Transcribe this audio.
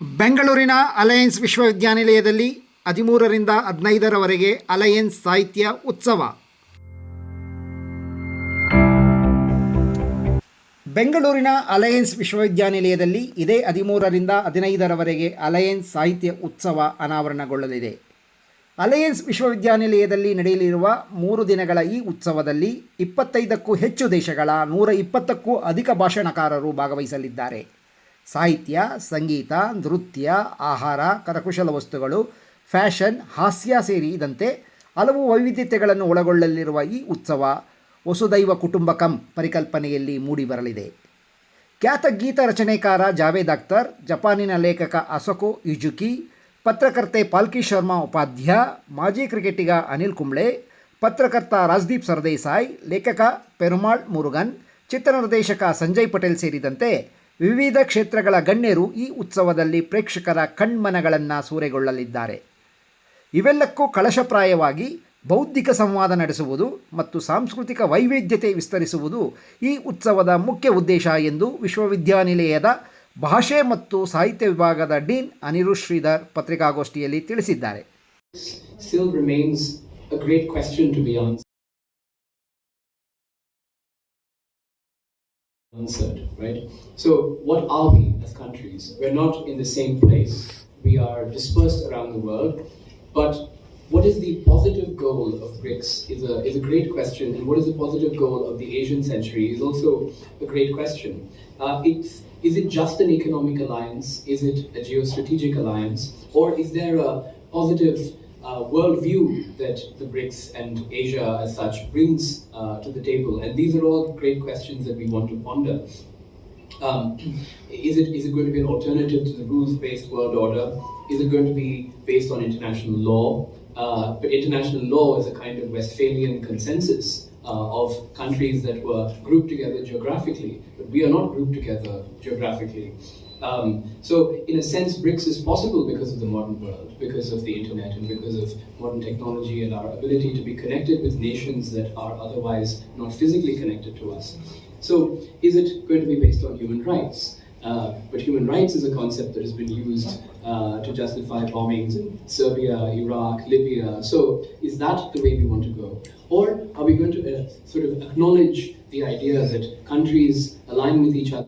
ಬೆಂಗಳೂರಿನ ಅಲಯನ್ಸ್ ವಿಶ್ವವಿದ್ಯಾನಿಲಯದಲ್ಲಿ ಹದಿಮೂರರಿಂದ ಹದಿನೈದರವರೆಗೆ ಅಲಯನ್ಸ್ ಸಾಹಿತ್ಯ ಉತ್ಸವ. ಬೆಂಗಳೂರಿನ ಅಲಯನ್ಸ್ ವಿಶ್ವವಿದ್ಯಾನಿಲಯದಲ್ಲಿ ಇದೇ ಹದಿಮೂರರಿಂದ ಹದಿನೈದರವರೆಗೆ ಅಲಯನ್ಸ್ ಸಾಹಿತ್ಯ ಉತ್ಸವ ಅನಾವರಣಗೊಳ್ಳಲಿದೆ. ಅಲಯನ್ಸ್ ವಿಶ್ವವಿದ್ಯಾನಿಲಯದಲ್ಲಿ ನಡೆಯಲಿರುವ ಮೂರು ದಿನಗಳ ಈ ಉತ್ಸವದಲ್ಲಿ ಇಪ್ಪತ್ತೈದಕ್ಕೂ ಹೆಚ್ಚು ದೇಶಗಳ ನೂರ ಇಪ್ಪತ್ತಕ್ಕೂ ಅಧಿಕ ಭಾಷಣಕಾರರು ಭಾಗವಹಿಸಲಿದ್ದಾರೆ. ಸಾಹಿತ್ಯ, ಸಂಗೀತ, ನೃತ್ಯ, ಆಹಾರ, ಕರಕುಶಲ ವಸ್ತುಗಳು, ಫ್ಯಾಷನ್, ಹಾಸ್ಯ ಸೇರಿದಂತೆ ಹಲವು ವೈವಿಧ್ಯತೆಗಳನ್ನು ಒಳಗೊಳ್ಳಲಿರುವ ಈ ಉತ್ಸವ ವಸುದೈವ ಕುಟುಂಬಕಂ ಪರಿಕಲ್ಪನೆಯಲ್ಲಿ ಮೂಡಿಬರಲಿದೆ. ಖ್ಯಾತ ಗೀತ ರಚನೆಕಾರ ಜಾವೇದ್ ಅಖ್ತರ್, ಜಪಾನಿನ ಲೇಖಕ ಅಸೊಕೋ ಇಜುಕಿ ಪತ್ರಕರ್ತೆ ಪಾಲ್ಕಿ ಶರ್ಮಾ ಉಪಾಧ್ಯ, ಮಾಜಿ ಕ್ರಿಕೆಟಿಗ ಅನಿಲ್ ಕುಂಬ್ಳೆ, ಪತ್ರಕರ್ತ ರಾಜ್ದೀಪ್ ಸರ್ದೇಸಾಯ್, ಲೇಖಕ ಪೆರುಮಾಳ್ ಮುರುಗನ್, ಚಿತ್ರನಿರ್ದೇಶಕ ಸಂಜಯ್ ಪಟೇಲ್ ಸೇರಿದಂತೆ ವಿವಿಧ ಕ್ಷೇತ್ರಗಳ ಗಣ್ಯರು ಈ ಉತ್ಸವದಲ್ಲಿ ಪ್ರೇಕ್ಷಕರ ಕಣ್ಮನಗಳನ್ನು ಸೂರೆಗೊಳ್ಳಲಿದ್ದಾರೆ. ಇವೆಲ್ಲಕ್ಕೂ ಕಳಶಪ್ರಾಯವಾಗಿ ಬೌದ್ಧಿಕ ಸಂವಾದ ನಡೆಸುವುದು ಮತ್ತು ಸಾಂಸ್ಕೃತಿಕ ವೈವಿಧ್ಯತೆ ವಿಸ್ತರಿಸುವುದು ಈ ಉತ್ಸವದ ಮುಖ್ಯ ಉದ್ದೇಶ ಎಂದು ವಿಶ್ವವಿದ್ಯಾನಿಲಯದ ಭಾಷೆ ಮತ್ತು ಸಾಹಿತ್ಯ ವಿಭಾಗದ ಡೀನ್ ಅನಿರುಷ್ ಶ್ರೀಧರ್ ಪತ್ರಿಕಾಗೋಷ್ಠಿಯಲ್ಲಿ ತಿಳಿಸಿದ್ದಾರೆ. Answered. Right? So, what are we as countries? We're not in the same place. We are dispersed around the world. But what is the positive goal of BRICS is a, is a great question. And what is the positive goal of the Asian century is also a great question. Uh, it's, is it just an economic alliance? Is it a geostrategic alliance? Or is there a positive uh, worldview that the BRICS and Asia as such brings uh, to the table? And these are all great questions that we want to ponder. Um, is it is it going to be an alternative to the rules-based world order? Is it going to be based on international law? Uh, but international law is a kind of Westphalian consensus of countries that were grouped together geographically, but we are not grouped together geographically. Um, so, in a sense, BRICS is possible because of the modern world, because of the internet, and because of modern technology and our ability to be connected with nations that are otherwise not physically connected to us. So, is it going to be based on human rights? Uh, but human rights is a concept that has been used uh, to justify bombings in Serbia, Iraq, Libya. So, is that the way we want to go? Or we going to uh, sort of acknowledge the idea that countries align with each other?